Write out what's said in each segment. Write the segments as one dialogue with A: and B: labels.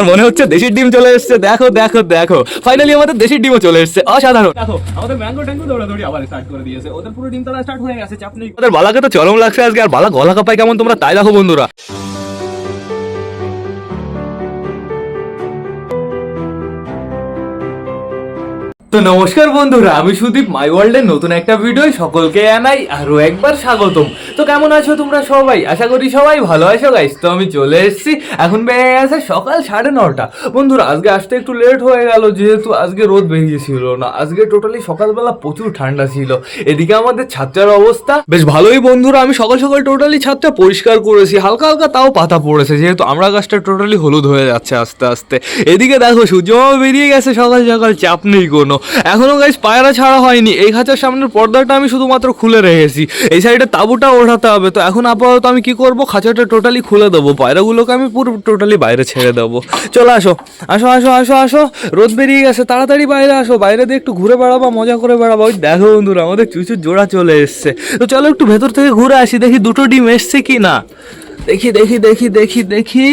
A: আমার মনে হচ্ছে দেশের ডিম চলে এসছে। দেখো দেখো দেখো। ফাইনালি আমাদের দেশের ডিমও চলে এসছে। অসাধারণ। দেখো আমাদের ম্যাঙ্গো ট্যাঙ্গো দৌড়াদৌড়ি আবার স্টার্ট করে দিয়েছে। ওদের পুরো ডিম তারা স্টার্ট হয়ে গেছে চাপ নেই। ওদের বালাকে তো চরম লাগছে আজকে। আর বালা গলা কাপায় কেমন তোমরা তাই দেখো বন্ধুরা। তো নমস্কার বন্ধুরা, আমি সুদীপ মাই ওয়ার্ল্ডের নতুন একটা ভিডিও সকলকে আনাই আরও একবার স্বাগতম। তো কেমন আছো তোমরা সবাই? আশা করি সবাই ভালো আছো গাইস তো আমি চলে এসেছি, এখন বেড়ে গেছে সকাল সাড়ে নটা। বন্ধুরা, আজকে আসতে একটু লেট হয়ে গেল, যেহেতু আজকে রোদ বেরিয়েছিল না। আজকে টোটালি সকালবেলা প্রচুর ঠান্ডা ছিল। এদিকে আমাদের ছাত্রের অবস্থা বেশ ভালোই বন্ধুরা, আমি সকাল সকাল টোটালি ছাদটা পরিষ্কার করেছি, হালকা হালকা তাও পাতা পড়েছে, যেহেতু আমরা গাছটা টোটালি হলুদ হয়ে যাচ্ছে আস্তে আস্তে। এদিকে দেখো, সূর্যমামা বেরিয়ে গেছে সকাল সকাল, চাপ নেই কোনো। এখনও গাইস পায়রা ছাড়া হয়নি। এই খাঁচার সামনের পর্দাটা আমি শুধুমাত্র খুলে রেখেছি। এই সাইডে তাঁবুটা ওঠাতে হবে। তো এখন আপাতত আমি কি করব? খাঁচাটা টোটালি খুলে দেবো। পায়রাগুলোকে আমি পুরো টোটালি বাইরে ছেড়ে দেবো। চলো আসো। আসো আসো আসো আসো। রোদ বেরিয়ে গেছে। তাড়াতাড়ি বাইরে আসো। বাইরে দিয়ে একটু ঘুরে বেড়াবা, মজা করে বেড়াবো। ওই দেখো বন্ধুরা, আমাদের চুচুর জোড়া চলে এসছে। তো চলো একটু ভেতর থেকে ঘুরে আসি। দেখি দুটো ডিম এসছে কি না দেখি দেখি দেখি দেখি দেখি।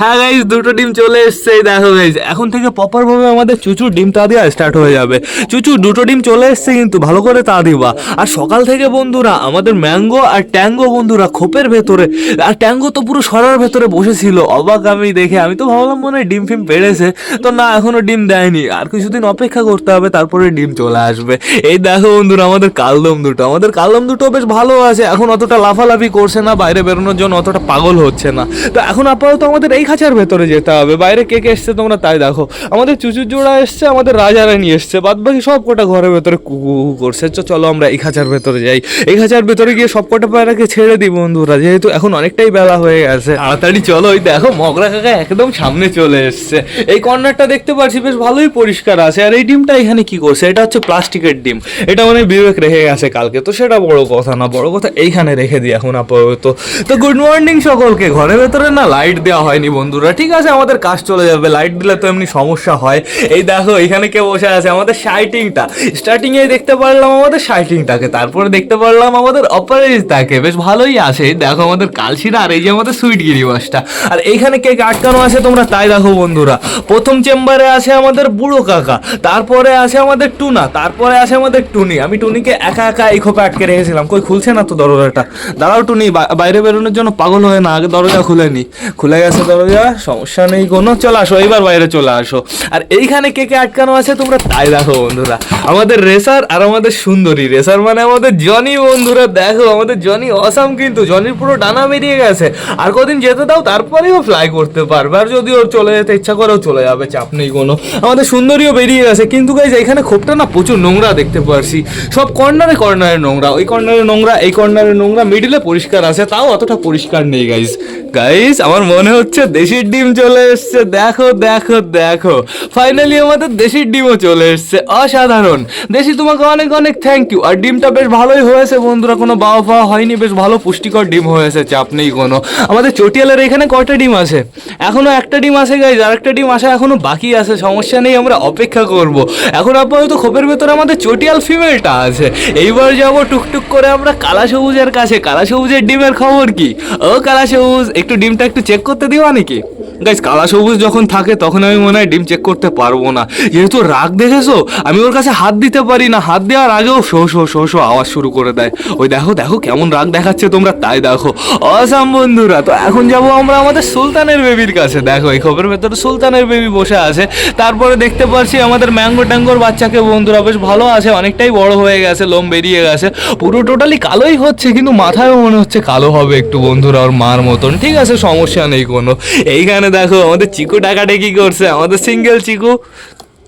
A: হ্যাঁ গাইজ দুটো ডিম চলে এসছে দেখো গাইজ এখন থেকে প্রপার ভাবে আমাদের চুচুর ডিম তা দেওয়া স্টার্ট হয়ে যাবে। চুচু দুটো ডিম চলে এসছে কিন্তু ভালো করে তা দিবা। আর সকাল থেকে বন্ধুরা, আমাদের ম্যাঙ্গো আর ট্যাঙ্গো বন্ধুরা খোপের ভেতরে, আর ট্যাঙ্গো তো পুরো সরার ভেতরে বসেছিল। অবাক আমি দেখে, আমি তো ভাবলাম মনে হয় ডিম ফিম পেড়েছে। তো না, এখনও ডিম দেয়নি। আর কিছুদিন অপেক্ষা করতে হবে, তারপরে ডিম চলে আসবে। এই দেখো বন্ধুরা, আমাদের কালদম দুটো। আমাদের কালদম দুটো বেশ ভালো আছে। এখন অতটা লাফালাফি করছে না, বাইরে বেরোনোর জন্য অতটা পাগল হচ্ছে না। তো এখন আপাতত আমাদের এই খাঁচার ভেতরে যেতে হবে। বাইরে কে কে এসছে তোমরা তাই দেখো। আমাদের চুচুর জোড়া এসছে, আমাদের রাজারানি এসছে। বাদ বাকি সব কটা ঘরের ভেতরে কুকু করছে। চলো আমরা এই খাঁচার ভেতরে যাই। এই খাঁচার ভেতরে গিয়ে সব কটা পায়রাকে ছেড়ে দিই বন্ধুরা। যেহেতু এখন অনেকটাই বেলা হয়ে গেছে। তাড়াতাড়ি চলো, ওই দেখো মগরা কাকা একদম সামনে চলে এসছে। এই কর্নারটা দেখতে পাচ্ছি, বেশ ভালোই পরিষ্কার আছে। আর এই ডিমটা এখানে কি করছে? এটা হচ্ছে প্লাস্টিকের ডিম। এটা মানে বিবেক রেখে গেছে কালকে। তো সেটা বড় কথা না, বড় কথা এইখানে রেখে দিই এখন আপাতত। তো গুড মর্নিং সকলকে। ঘরের ভেতরে না লাইট দেওয়া হয়নি। বন্ধুরা, ঠিক আছে, আমাদের কাজ চলে যাবে লাইট দিলে তো এমনি সমস্যা হয়। এই দেখো, এখানে কে বসে আছে? আমাদের শাইটিংটা স্টার্টিং এ দেখতে পারলাম আমাদের শাইটিংটাকে তারপরে দেখতে পারলাম আমাদের অপারেজটাকে বেশ ভালোই আছে। দেখো আমাদের কালশিরা আর এই যে আমাদের সুইট গিরিবাসটা। আর এইখানে কে আটকানো আছে তোমরা তাই দেখো বন্ধুরা। প্রথম চেম্বারে আছে আমাদের বুড়ো কাকা, তারপরে আছে আমাদের টুনা, তারপরে আছে আমাদের টুনি। আমি টুনিকে একা একা এই খোপে আটকে রেখেছিলাম। কই, খুলছে না তো দরজাটা? দাঁড়াও টুনি বাইরে বেরোনোর জন্য পাগল হয়ে না, আগে দরজা খুলে নি। খুলে গেছে দরজা সমস্যা নেই কোনো। চলে আসো, এইবার বাইরে চলে আসো। আর এইখানে কে কে আটকানো আছে তোমরা তাই দেখো বন্ধুরা। আমাদের রেসার আর আমাদের সুন্দরী। রেসার মানে আমাদের জনি বন্ধুরা, দেখো আমাদের জনি অসাম কিন্তু। জনির পুরো ডানা বেরিয়ে গেছে। আর কদিন যেতে দাও তারপরেও ফ্লাই করতে পারবে। আর যদি ওর চলে যেতে ইচ্ছা করেও চলে যাবে, চাপ নেই কোনো। আমাদের সুন্দরীও বেরিয়ে গেছে। কিন্তু গাইজ এখানে খোপটা না প্রচুর নোংরা দেখতে পারছি। সব কর্নারে কর্নারে নোংরা। ওই কর্নারে নোংরা, এই কর্নারে নোংরা মিডিলে পরিষ্কার আছে। তাও অতটা পরিষ্কার নেই গাইজ গাইজ আমার মনে হচ্ছে দেশির ডিম চলে এসছে। দেখো দেখো দেখো। ফাইনালি আমাদের দেশির ডিমও চলে এসছে। অসাধারণ। দেশি, তোমাকে অনেক অনেক থ্যাংক ইউ আর ডিমটা বেশ ভালোই হয়েছে বন্ধুরা। কোনো বাবা পাওয়া হয়নি। বেশ ভালো পুষ্টিকর ডিম হয়েছে। চাপ নেই কোনো। আমাদের চটিয়ালের এখানে কয়টা ডিম আছে? এখনও একটা ডিম আছে গাইজ আর একটা ডিম আসা এখনও বাকি আছে। সমস্যা নেই, আমরা অপেক্ষা করব। এখন আপাতত খোপের ভেতরে আমাদের চটিয়াল ফিমেলটা আছে। এইবার যাব টুকটুক করে আমরা কালা সবুজের কাছে। কালা সবুজের ডিমের খবর কি? ও কালা সবুজ একটু ডিমটা একটু চেক করতে দিবা নাকি গাইজ কালা সবুজ যখন থাকে, তখন আমি মনে হয় ডিম চেক করতে পারব না। যেহেতু রাগ দেখেছ, আমি ওর কাছে হাত দিতে পারি না। হাত দেওয়ার আগেও শো শো শো শো আওয়াজ শুরু করে দেয়। ওই দেখো দেখো কেমন রাগ দেখাচ্ছে তোমরা, তাই দেখো। অসাম বন্ধুরা, তো এখন যাব আমরা আমাদের সুলতানের বেবির কাছে। দেখো, এই খবরের ভেতরে সুলতানের বেবি বসে আছে। তারপরে দেখতে পাচ্ছি আমাদের ম্যাঙ্গো ট্যাঙ্গোর বাচ্চাকে। বন্ধুরা, বেশ ভালো আছে, অনেকটাই বড় হয়ে গেছে, লোম বেরিয়ে গেছে। পুরো টোটালি কালোই হচ্ছে, কিন্তু মাথায়ও মনে হচ্ছে কালো হবে একটু, বন্ধুরা, ওর মার মতন। ঠিক আছে, সমস্যা নেই কোনো। এইখানে দেখো, আমাদের চিকু টাকাটা কি করছে, আমাদের সিঙ্গেল চিকু।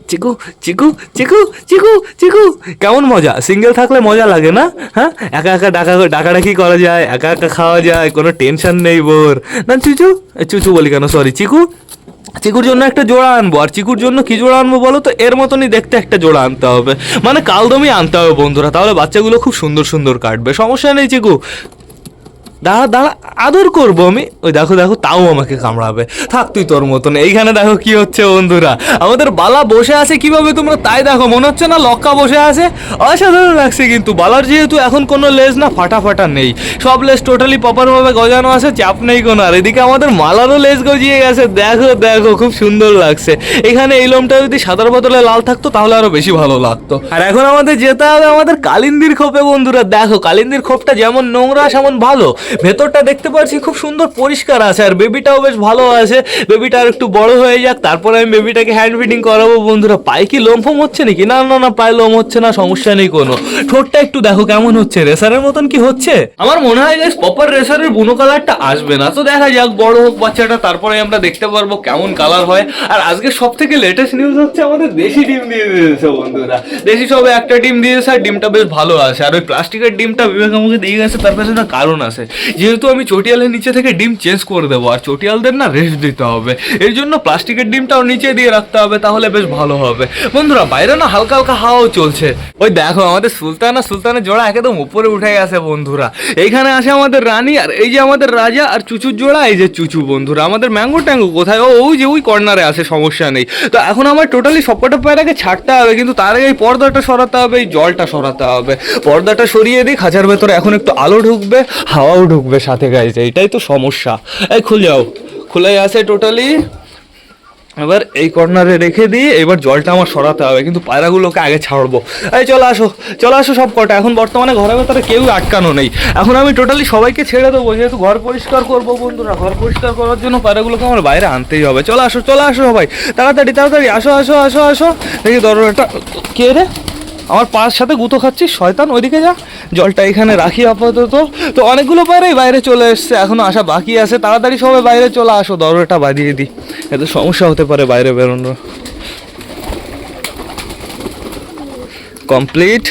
A: চিকু চিকু চিকু চিকু চিকু। কেমন মজা? সিঙ্গেল থাকলে মজা লাগে না? হ্যাঁ? একা একা ডাকা, ডাকাডাকি করা যায়, একা একা খাওয়া যায়, কোনো টেনশন নেই বোর। না, চুচু? চুচু বলি কেন? সরি চিকু? চিকুর জন্য একটা জোড়া আনব। আর চিকুর জন্য কি জোড়া আনব বলো তো? এর মতনই দেখতে একটা জোড়া আনতে হবে। মানে কালদমই আনতে হবে বন্ধুরা। তাহলে বাচ্চাগুলো খুব সুন্দর সুন্দর কাটবে। সমস্যা নেই চিকু। দাঁড়া দাঁড়া, আদর করব আমি। ওই দেখো দেখো, তাও আমাকে কামড়াবে। থাক, তুই তোর মতন। এইখানে দেখো কি হচ্ছে বন্ধুরা। আমাদের বালা বসে আছে কীভাবে তোমরা? তাই দেখো, মনে হচ্ছে না লক্কা বসে আছে? অসাধারণ লাগছে কিন্তু। বালার যেহেতু এখন কোনো লেজ না ফাটা ফাটা নেই। সব লেজ টোটালি প্রপারভাবে গজানো আছে, চাপ নেই কোনো। আর এদিকে আমাদের মালারও লেজ গজিয়ে গেছে। দেখো দেখো, খুব সুন্দর লাগছে। এখানে এই লোমটা যদি সাদার বদলে লাল থাকতো, তাহলে আরও বেশি ভালো লাগতো। আর এখন আমাদের যেতে হবে আমাদের কালিন্দির খোপে বন্ধুরা। দেখো, কালিন্দির খোপটা যেমন নোংরা, সেমন ভালো। ভেতরটা দেখতে পাচ্ছি খুব সুন্দর পরিষ্কার আছে, আর বেবিটাও বেশ ভালো আছে। বেবিটা আর একটু বড় হয়ে যাক, তারপরে আমি বেবিটাকে হ্যান্ড ফিডিং করাবো। বন্ধুরা, পায়ে কি লোম ফোম হচ্ছে নাকি? না না না, পায়ে লোম হচ্ছে না, সমস্যা নেই কোনো। ঠোঁটটা একটু দেখো কেমন হচ্ছে রেসারের মতন কি হচ্ছে? আমার মনে হয় গাইস প্রপার রেসারের বুনো কালারটা আসবে না। তো দেখা যাক, বড় হোক বাচ্চাটা, তারপরে আমরা দেখতে পারব কেমন কালার হয়। আর আজকে সব থেকে লেটেস্ট নিউজ হচ্ছে আমাদের দেশি ডিম দিয়ে দিয়েছে বন্ধুরা। দেশি সবে একটা ডিম দিয়েছে, আর ডিমটা বেশ ভালো আছে। আর ওই প্লাস্টিকের ডিমটা বিবেক আমাকে দিয়ে গেছে, তার পেছনে কারণ আছে। যেহেতু আমি চটিয়ালের নিচে থেকে ডিম চেঞ্জ করে দেবো, আর চটিয়ালদের না রেস্ট দিতে হবে। এর জন্য প্লাস্টিকের ডিমটাও নিচে দিয়ে রাখতে হবে, তাহলে বেশ ভালো হবে। বন্ধুরা, বাইরে না হালকা হালকা হাওয়াও চলছে। ওই দেখো, আমাদের সুলতানা, সুলতানের জোড়া একদম উপরে উঠে গেছে বন্ধুরা। এইখানে আছে আমাদের রানী, আর এই যে আমাদের রাজা আর চুচুর জোড়া, এই যে চুচু বন্ধুরা, আমাদের ম্যাঙ্গো ট্যাঙ্গো কোথায়? ও, ওই যে ওই কর্নারে আছে, সমস্যা নেই। তো এখন আমার টোটালি সবকটা পায়রাকে ছাড়তে হবে, কিন্তু তার আগে এই পর্দাটা সরাতে হবে, এই জলটা সরাতে হবে। পর্দাটা সরিয়ে দিই খাঁচার ভেতরে এখন একটু আলো ঢুকবে হাওয়াও ঢুকবে সাথে গাইছে এটাই তো সমস্যা। এই যাও খুলে আছে টোটালি এবার এই কর্নারে রেখে দিয়ে এবার জলটা আমার সরাতে হবে, কিন্তু পায়রাগুলোকে আগে ছাড়বো। এই চলে আসো চলে আসো সব কটা এখন বর্তমানে ঘরের ভেতরে কেউ আটকানো নেই। এখন আমি টোটালি সবাইকে ছেড়ে দেবো, যেহেতু ঘর পরিষ্কার করব বন্ধুরা, ঘর পরিষ্কার করার জন্য পায়রাগুলোকে আমার বাইরে আনতেই হবে। চলে আসো চলে আসো সবাই, তাড়াতাড়ি তাড়াতাড়ি, আসো আসো আসো আসো। দেখি দরজাটা, কে রে? আমার পাঁচ সাথে গুঁতো খাচ্ছিস, শয়তান? ওইদিকে যা। জলটা এখানে রাখি আপাতত। তো অনেকগুলো পায়রাই বাইরে চলে এসছে, এখনও আসা বাকি আছে। তাড়াতাড়ি সবাই বাইরে চলে আসো, দরজাটা বাঁধিয়ে দিই। এতে সমস্যা হতে পারে বাইরে বেরোনোর। কমপ্লিট।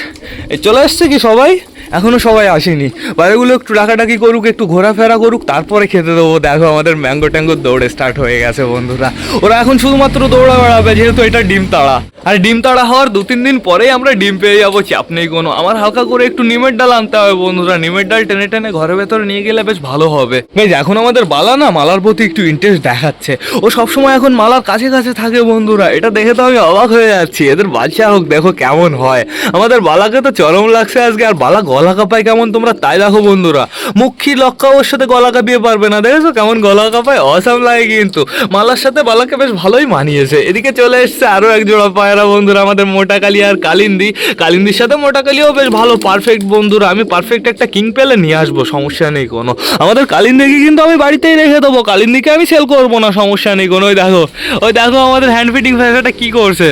A: চলে এসছে কি সবাই? এখনও সবাই আসেনি। বাইরেগুলো একটু ডাকাডাকি করুক, একটু ঘোরাফেরা করুক, তারপরে খেতে দেবো। দেখো আমাদের ম্যাঙ্গো ট্যাঙ্গো দৌড়ে স্টার্ট হয়ে গেছে বন্ধুরা। ওরা এখন শুধুমাত্র দৌড়া বেড়াবে, যেহেতু এটা ডিম তাড়া। আর ডিম তাড়া হওয়ার দু তিন দিন পরেই আমরা ডিম পেয়ে যাব, চাপ নেই কোনো। আমার হালকা করে একটু নিমের ডাল আনতে হবে বন্ধুরা। নিমের ডাল টেনে টেনে ঘরের ভেতরে নিয়ে গেলে বেশ ভালো হবে। বেশ, এখন আমাদের বালা না মালার প্রতি একটু ইন্টারেস্ট দেখাচ্ছে। ও সবসময় এখন মালার কাছে কাছে থাকে বন্ধুরা। এটা দেখে তো আমি অবাক হয়ে যাচ্ছি। এদের বাচ্চা হোক, দেখো কেমন হয়। আমাদের বালাকে তো চরম লাগছে আজকে, আর বালা গলা কাঁপায় কেমন তোমরা তাই দেখো বন্ধুরা। মুখী লক্ষ্য ওর সাথে গলা কাঁপিয়ে পারবে না, দেখেছ? কেমন গলা কাঁপায় অসাম লাগে কিন্তু। মালার সাথে বালাকে বেশ ভালোই মানিয়েছে। এদিকে চলে এসছে আরও এক জোড়া পায়রা বন্ধুরা, আমাদের মোটা কালি আর কালিন্দি। কালিন্দির সাথে মোটা কালিও বেশ ভালো পারফেক্ট বন্ধুরা। আমি পারফেক্ট একটা কিং পেলে নিয়ে আসব, সমস্যা নেই কোনো। আমাদের কালিন্দিকে কিন্তু আমি বাড়িতেই রেখে দেবো। কালিন্দিকে আমি সেল করব না, সমস্যা নেই কোনো। ওই দেখো ওই দেখো আমাদের হ্যান্ড ফিটিং ফ্যাশনটা কী করছে।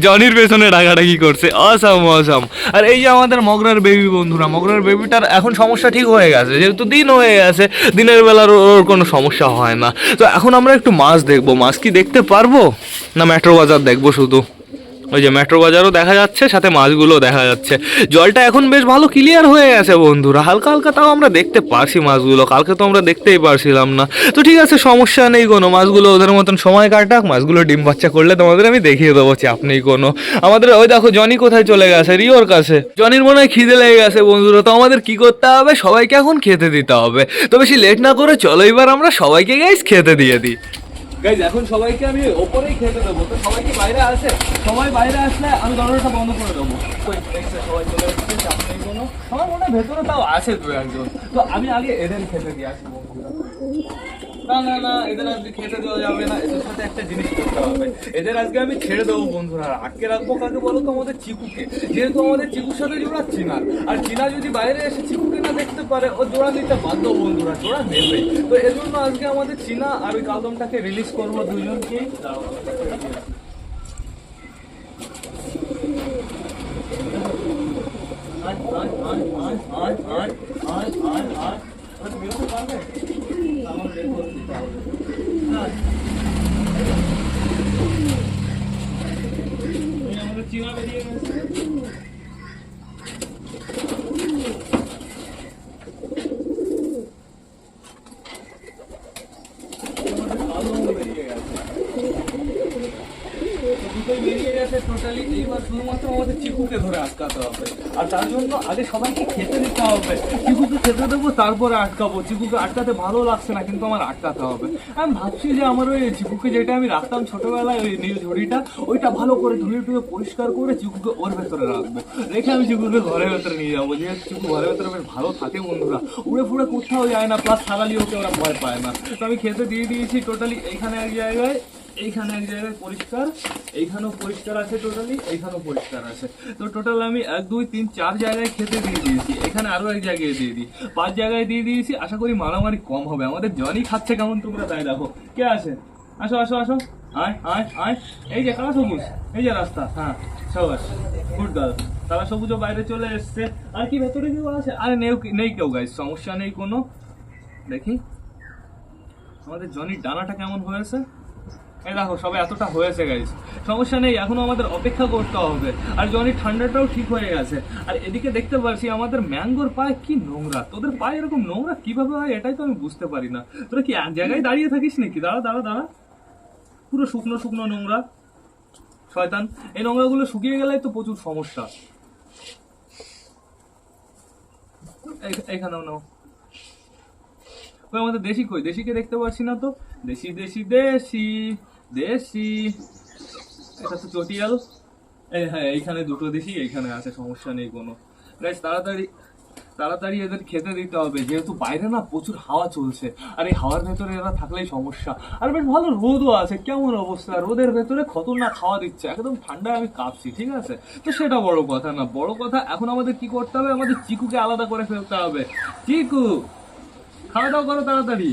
A: জনির পেছনে ডাকাডাকি করছে। অসম অসম আর এই যে আমাদের মগরার বেবি বন্ধুরা, মগরার বেবিটার এখন সমস্যা ঠিক হয়ে গেছে। যেহেতু দিন হয়ে গেছে, দিনের বেলার ওর কোনো সমস্যা হয় না। তো এখন আমরা একটু মাছ দেখব। মাছ কি দেখতে পারব? না মেট্রো বাজার দেখব শুধু? ওই যে মেট্রো বাজারও দেখা যাচ্ছে, সাথে মাছগুলো দেখা যাচ্ছে। জলটা এখন বেশ ভালো ক্লিয়ার হয়ে গেছে বন্ধুরা। হালকা হালকা তাও আমরা দেখতে পারছি মাছগুলো। কালকে তো আমরা দেখতেই পারছিলাম না। তো ঠিক আছে, সমস্যা নেই কোনো। মাছগুলো ওদের মতন সময় কাটাক। মাছগুলো ডিম বাচ্চা করলে তোমাদের আমি দেখিয়ে দেবো চাপ নেই কোনো। আমাদের, ওই দেখো, জনি কোথায় চলে গেছে? রিওর কাছে। জনির মনে হয় খিদে লেগে গেছে বন্ধুরা। তো আমাদের কি করতে হবে? সবাইকে এখন খেতে দিতে হবে। তো বেশি লেট না করে চলো এবার আমরা সবাইকে গাইস খেতে দিয়ে দিই। গাইজ এখন সবাইকে আমি ওপরেই খেতে দেবো। তো সবাই কি বাইরে আছে? সবাই বাইরে আসলে আমি দরজাটা বন্ধ করে দেবো। সবাই। আমার মনে হয় ভেতরে তাও আছে দু একজন। তো আমি আগে এদের খেতে দিয়ে আসব। না না না, এদের আজকে খেতে দেওয়া যাবে না। এদের সাথে একটা জিনিস করতে হবে। এদের আজকে আমি ছেড়ে দেবো, বন্ধুরা। আটকে রাখব কাকে বলো তো? আমাদের চিকুকে। যেহেতু আমাদের চিকুর সাথে জোড়া চিনার। আর চিনা যদি বাইরে এসে চিকুকে না দেখতে পারে, ও জোড়া নিতে বাধ্য বন্ধুরা, জোড়া নেবে। তো এর জন্য আজকে আমাদের চিনা আর ওই কালদমটাকে রিলিজ করব দুজনকে। চিনা বেরিয়ে গেছে দুটোই বেরিয়ে গেছে টোটালি এইবার শুধুমাত্র আমাদের চিকুকে ধরে আটকাতে হবে। আর তার জন্য আগে সবাইকে খেতে দিতে হবে। চিকুকে খেতে দেবো, তারপরে আটকাবো। চিকুকে আটকাতে ভালো লাগছে না, কিন্তু আমার আটকাতে হবে। আমি ভাবছি যে আমার ওই চিকুকে যেটা আমি রাখতাম ছোটবেলায়, ওই নীল ঝুড়িটা, ওইটা ভালো করে ধুয়ে টুয়ে পরিষ্কার করে চিকুকে ওর ভেতরে রাখব। রেখে আমি চিকুকে ঘরের ভেতরে নিয়ে যাব। যে চিকু ঘরের ভেতরে বেশ ভালো থাকে বন্ধুরা, উড়ে ফুড়ে কোথাও যায় না প্লাস সারালি ওকে ওরা ভয় পায় না। তো আমি খেতে দিয়ে দিয়েছি টোটালি এখানে এক জায়গায়। এইখানে এক জায়গায় পরিষ্কার, এইখানেও পরিষ্কার আছে টোটালি এইখানেও পরিষ্কার আছে। তো টোটাল আমি এক, দুই, তিন, চার জায়গায় খেতে দিয়ে দিয়েছি, এখানে আরও এক জায়গায় দিয়ে দিই। পাঁচ জায়গায় দিয়ে দিয়েছি, আশা করি মারামারি কম হবে। আমাদের জনই খাচ্ছে কেমন তোমরা তাই দেখো। কে আছে? আসো আসো আসো। আয় আয় আয়। এই যে কালা সবুজ, এই যে রাস্তা হ্যাঁ সবাস গুড গার্ল কালা সবুজও বাইরে চলে এসছে। আর কি ভেতরে কেউ আছে? আরে নেই নেই কেউ গাইজ সমস্যা নেই কোনো। দেখি। আমাদের জনির ডানাটা কেমন হয়েছে? এই দেখো, সবে এতটা হয়েছে গাইজ সমস্যা নেই, এখনও আমাদের অপেক্ষা করতে হবে। আর জনির ঠান্ডাটাও ঠিক হয়ে গেছে। আর এদিকে দেখতে পাচ্ছি আমাদের ম্যাঙ্গোর পায়ে কি নোংরা। তোদের পায়ে এরকম নোংরা কীভাবে হয়, এটাই তো আমি বুঝতে পারি না। তোরা কি এক জায়গায় দাঁড়িয়ে থাকিস নাকি? দাঁড়া দাঁড়া দাঁড়া। পুরো শুকনো শুকনো নোংরা। শয়তান, এই নোংরাগুলো শুকিয়ে গেলেই তো প্রচুর সমস্যা। এইখানেও নাও। ওই আমাদের দেশি কই দেশিকে দেখতে পাচ্ছি না তো। দেশি দেশি দেশি দেশি। এটা তো চটিয়াল। এই হ্যাঁ এইখানে দুটো দেশি, এইখানে আছে, সমস্যা নেই কোনো। গাইস তাড়াতাড়ি তাড়াতাড়ি এদের খেতে দিতে হবে। যেহেতু বাইরে না প্রচুর হাওয়া চলছে, আর এই হাওয়ার ভেতরে এরা থাকলেই সমস্যা। আর বেশ ভালো রোদও আছে, কেমন অবস্থা? রোদের ভেতরে খতরনাক খাওয়া দিচ্ছে, একদম ঠান্ডায় আমি কাঁপছি, ঠিক আছে? তো সেটা বড় কথা না, বড় কথা এখন আমাদের কি করতে হবে? আমাদের চিকুকে আলাদা করে ফেলতে হবে। চিকু! খাওয়া দাওয়া করো তাড়াতাড়ি।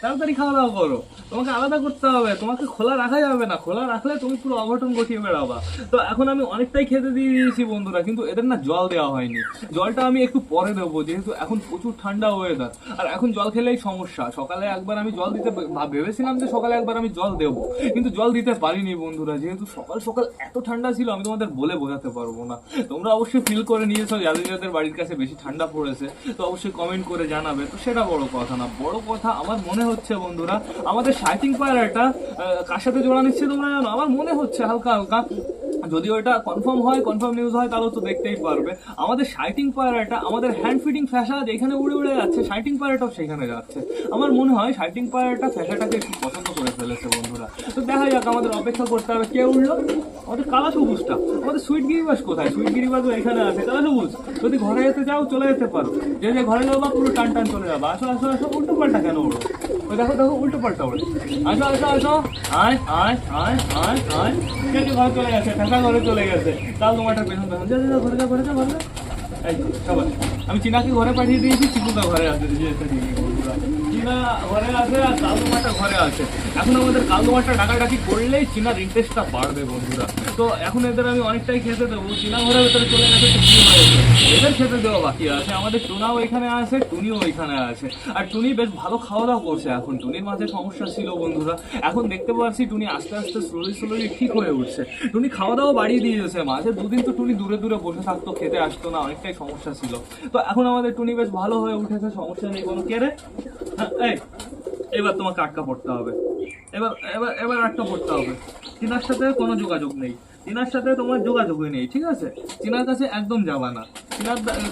A: তাড়াতাড়ি খাওয়া দাওয়া করো। তোমাকে আলাদা করতে হবে, তোমাকে খোলা রাখা যাবে না, খোলা রাখলে তুমি পুরো অঘটন ঘটিয়ে বেড়াবা। তো এখন আমি অনেকটাই খেতে দিয়ে দিয়েছি বন্ধুরা, কিন্তু এদের না জল দেওয়া হয়নি। জলটা আমি একটু পরে দেবো, যেহেতু এখন প্রচুর ঠান্ডা ওয়েদার আর এখন জল খেলেই সমস্যা, সকালে একবার আমি জল দিতে ভেবেছিলাম যে সকালে একবার আমি জল দেবো, কিন্তু জল দিতে পারিনি বন্ধুরা, যেহেতু সকাল সকাল এত ঠান্ডা ছিল, আমি তোমাদের বলে বোঝাতে পারব না। তোমরা অবশ্যই ফিল করে নিয়েছো, যাদের যাদের বাড়ির কাছে বেশি ঠান্ডা পড়েছে, তো অবশ্যই কমেন্ট করে জানাবে। তো সেটা বড় কথা না, বড় কথা আমার মনে হচ্ছে বন্ধুরা, আমাদের শাইটিং পায়রাটা কার সাথে জোড়া নিচ্ছে তোমরা জানো? আমার মনে হচ্ছে হালকা হালকা। যদি ওটা কনফার্ম হয় কনফার্ম নিউজ হয়, তাহলে তো দেখতেই পারবে। আমাদের শাইটিং পায়রাটা আমাদের হ্যান্ড ফিডিং ফ্যাশা যেখানে উড়ে উড়ে যাচ্ছে শাইটিং পায়রাটাও সেখানে যাচ্ছে। আমার মনে হয় শাইটিং পায়রাটা ফ্যাশাটাকে একটু পছন্দ করে ফেলেছে বন্ধুরা। তো দেখা যাক আমাদের অপেক্ষা করতে হবে, কে উঠল আমাদের কালা সবুজটা আমাদের সুইট গিরিবাস কোথায়? সুইট গিরিবাসও এখানে আছে। কালা সবুজ যদি ঘরে যেতে চাও, চলে যেতে পারো। যে যে ঘরে যাব পুরো টান টান চলে যাব। আসো আসো আসো, উল্টো পাল্টা কেন ওড়ো ওই দেখো দেখো উল্টো পাল্টা ওড়ে আসো আসো আসো আয় আয় আয় আয় আয় কেটে ঘর চলে গেছে ঠান্ডা ঘরে চলে গেছে তাও তোমারটা পেছন পেছন যা যা, ঘরে যা ঘরে যা ঘরে এই আমি চিনাকে ঘরে পাঠিয়ে দিয়েছি চিকুকা ঘরে আসতে দিয়েছি চীনা ঘরে আছে আর কালদোমাটা ঘরে আছে। এখন আমাদের কালদোমাটা ডাকাডাকি করলেই চীনার ইন্টারেস্টটা বাড়বে, বন্ধুরা। তো এখন এদের আমি অনেকটাই খেতে দেবো। চীনা ঘরের ভেতরে চলে গেছে এদের খেতে দেওয়া বাকি আছে। আমাদের টুনাও এখানে আছে, টুনিও এখানে আছে। আর টুনি বেশ ভালো খাওয়া দাওয়া করছে এখন। টুনির মাঝে সমস্যা ছিল, বন্ধুরা। এখন দেখতে পাচ্ছি টুনি আস্তে আস্তে স্লোলি স্লোলি ঠিক হয়ে উঠছে। টুনি খাওয়া দাওয়া বাড়িয়ে দিয়েছে মাঝে। দুদিন তো টুনি দূরে দূরে বসে থাকতো, খেতে আসতো না, অনেকটাই সমস্যা ছিল। তো এখন আমাদের টুনি বেশ ভালো হয়ে উঠেছে, সমস্যা নেই কোনো। কে রে? এই এবার তোমাকে আটকা পড়তে হবে। এবার এবার এবার আটকা পড়তে হবে। চিনার সাথে কোনো যোগাযোগ নেই। চিনার সাথে তোমার যোগাযোগই নেই, ঠিক আছে? চিনার কাছে একদম যাবা না।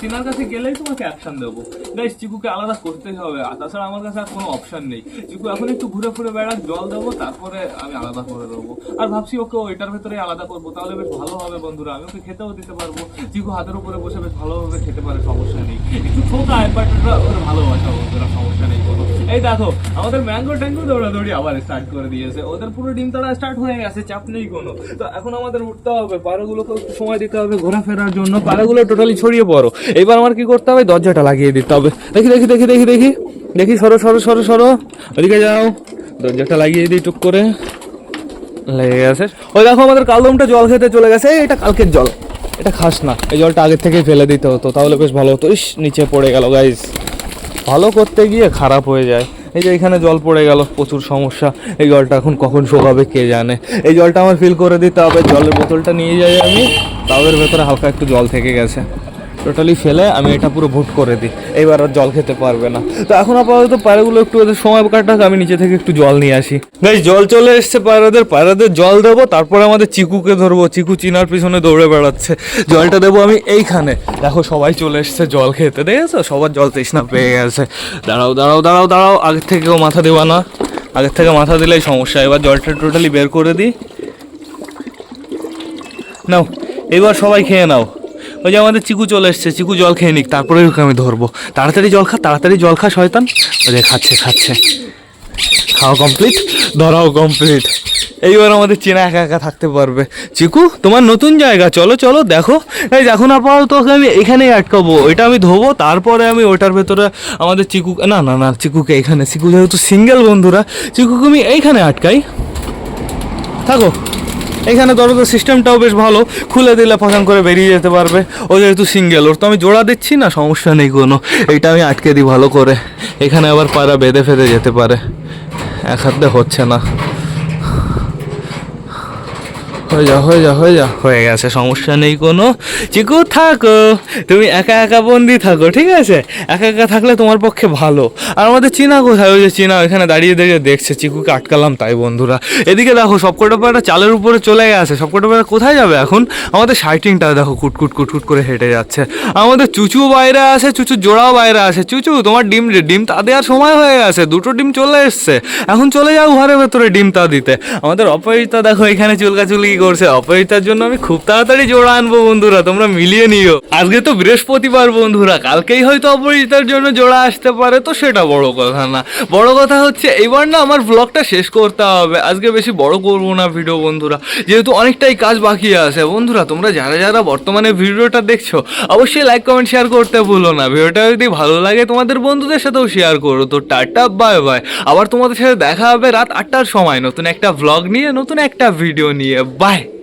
A: চিনার কাছে গেলেই তোমাকে অ্যাকশন দেবো। গাইস চিকুকে আলাদা করতেই হবে। আর তাছাড়া আমার কাছে আর কোনো অপশন নেই। চিকু, এখন একটু ঘুরে ফুরে বেড়াক, জল দেবো, তারপরে আমি আলাদা করে দেবো। আর ভাবছি ওকে ওইটার ভেতরে আলাদা করব। তাহলে বেশ ভালো হবে বন্ধুরা, আমি ওকে খেতেও দিতে পারব। চিকু হাতের উপরে বসে বেশ ভালোভাবে খেতে পারে, সমস্যা নেই। একটু ছোটায় বাট ওর ভালোবাসা বন্ধুরা, সমস্যা নেই কোনো। এই দেখো, আমাদের ম্যাঙ্গো ট্যাঙ্গো দৌড়াদৌড়ি আবার স্টার্ট করে দিয়েছে। ওদের পুরো ডিম তারা স্টার্ট হয়ে গেছে, চাপ নেই কোনো। তো এখন আমাদের উঠতে হবে পাড়াগুলোকে সময় দিতে হবে ঘোরাফেরার জন্য। পাড়াগুলো টোটালি ছড়িয়ে পড়ো। এবার আমার কি করতে হবে? দরজাটা লাগিয়ে দিতে হবে। দেখি দেখি দেখি দেখি দেখি। দেখি, সরো সরো সরো সরো। ওদিকে যাও। দরজাটা লাগিয়ে দিই টুক করে। লেগে গেছে। ওই দেখো, আমাদের কালদমটা জল খেতে চলে গেছে। এটা কালকের জল। এটা খাস না। এই জলটা আগের থেকেই ফেলে দিতে হতো, তাহলে বেশ ভালো হতো। ইস, নিচে পড়ে গেল গাইস ভালো করতে গিয়ে খারাপ হয়ে যায়। এই যে, এখানে জল পড়ে গেল, প্রচুর সমস্যা। এই জলটা এখন কখন শোকাবে কে জানে? এই জলটা আমার ফিল করে দিতে হবে। জলের বোতলটা নিয়ে যাই আমি। তাদের ভেতরে হালকা একটু জল থেকে গেছে। টোটালি ফেলে, আমি এটা পুরো ভুট করে দিই। এইবার আর জল খেতে পারবে না। তো এখন আপাতত পায়রাগুলো একটু ওদের সময় কাটাক, আমি নিচে থেকে একটু জল নিয়ে আসি। গাইজ জল চলে এসছে পায়রাদের। পায়রাদের জল দেবো, তারপরে আমাদের চিকুকে ধরবো। চিকু চিনার পিছনে দৌড়ে বেড়াচ্ছে। জলটা দেবো আমি এইখানে। দেখো, সবাই চলে এসছে জল খেতে, দেখেছ? সবার জল তৃষ্ণা পেয়ে গেছে। দাঁড়াও দাঁড়াও দাঁড়াও দাঁড়াও। আগের থেকে কেউ মাথা দেবা না। আগের থেকে মাথা দিলেই সমস্যা। এবার জলটা টোটালি বের করে দিই। নাও, এবার সবাই খেয়ে নাও। ওই যে আমাদের চিকু চলে এসছে, চিকু জল খেয়ে নিক, তারপরে ওকে আমি ধরবো। তাড়াতাড়ি জল খা, তাড়াতাড়ি জল খা, শয়তান। ওই যে খাচ্ছে খাচ্ছে। খাওয়া কমপ্লিট ধরাও কমপ্লিট এইবার আমাদের চেনা একা একা থাকতে পারবে। চিকু, তোমার নতুন জায়গা, চলো চলো, দেখো। এই এখন আপাতত ওকে আমি এখানেই আটকাবো এটা আমি ধোবো, তারপরে আমি ওটার ভেতরে আমাদের চিকু, না না না, চিকুকে এখানে, চিকু যেহেতু সিঙ্গেল বন্ধুরা, চিকুকে আমি এইখানে আটকাই। থাকো। এখানে দরজার সিস্টেমটাও বেশ ভালো। খুলে দিলে পছন্দ করে বেরিয়ে যেতে পারবে। ও যেহেতু সিঙ্গেল ওর তো আমি জোড়া দিচ্ছি না, সমস্যা নেই কোনো। এটা আমি আটকে দিই ভালো করে। এখানে আবার পায়রা বেঁধে ফেঁধে যেতে পারে। এক হাতে হচ্ছে না। হয়ে যা হয়ে যা হয়ে যা। হয়ে গেছে, সমস্যা নেই কোনো। চিকু, থাকো। তুমি একা একা বন্দি থাকো, ঠিক আছে? একা একা থাকলে তোমার পক্ষে ভালো। আর আমাদের চীনা কোথায়? ওই যে চীনা ওইখানে দাঁড়িয়ে দাঁড়িয়ে দেখছে, চিকুকে আটকালাম তাই বন্ধুরা। এদিকে দেখো সবকটা পায়রা চালের উপরে চলে গেছে। সবকটা পায়রা কোথায় যাবে এখন? আমাদের সাইটিংটা দেখো কুটকুট কুটকুট করে হেঁটে যাচ্ছে। আমাদের চুচু বাইরে আছে, চুচু জোড়াও বাইরে আছে। চুচু, তোমার ডিম ডিম তা দেওয়ার সময় হয়ে গেছে। দুটো ডিম চলে এসছে। এখন চলে যাও ঘরের ভেতরে ডিম তা দিতে। আমাদের অপরিতা দেখো, এখানে চুলকাচুলকি করছে। অপরিতার জন্য আমি খুব তাড়াতাড়ি জোড়া আনব বন্ধুরা, তোমরা মিলিয়ে নিও। আজকে তো বৃহস্পতিবার বন্ধুরা, কালকেই হয়তো অপরিতার জন্য জোড়া আসতে পারে, তো সেটা বড় কথা না। বড় কথা হচ্ছে, এবার না আমার ব্লগটা শেষ করতে হবে। আজকে বেশি বড় করব না ভিডিও বন্ধুরা, যেহেতু অনেকটাই কাজ বাকি আছে। বন্ধুরা, তোমরা যারা যারা বর্তমানে ভিডিওটা দেখছ, অবশ্যই লাইক কমেন্ট শেয়ার করতে ভুলো না। ভিডিওটা যদি ভালো লাগে, তোমাদের বন্ধুদের সাথেও শেয়ার করো। তো টাটা বাই বাই আবার তোমাদের সাথে দেখা হবে রাত আটটার সময়, নতুন একটা ভ্লগ নিয়ে, নতুন একটা ভিডিও নিয়ে। Bye Bye.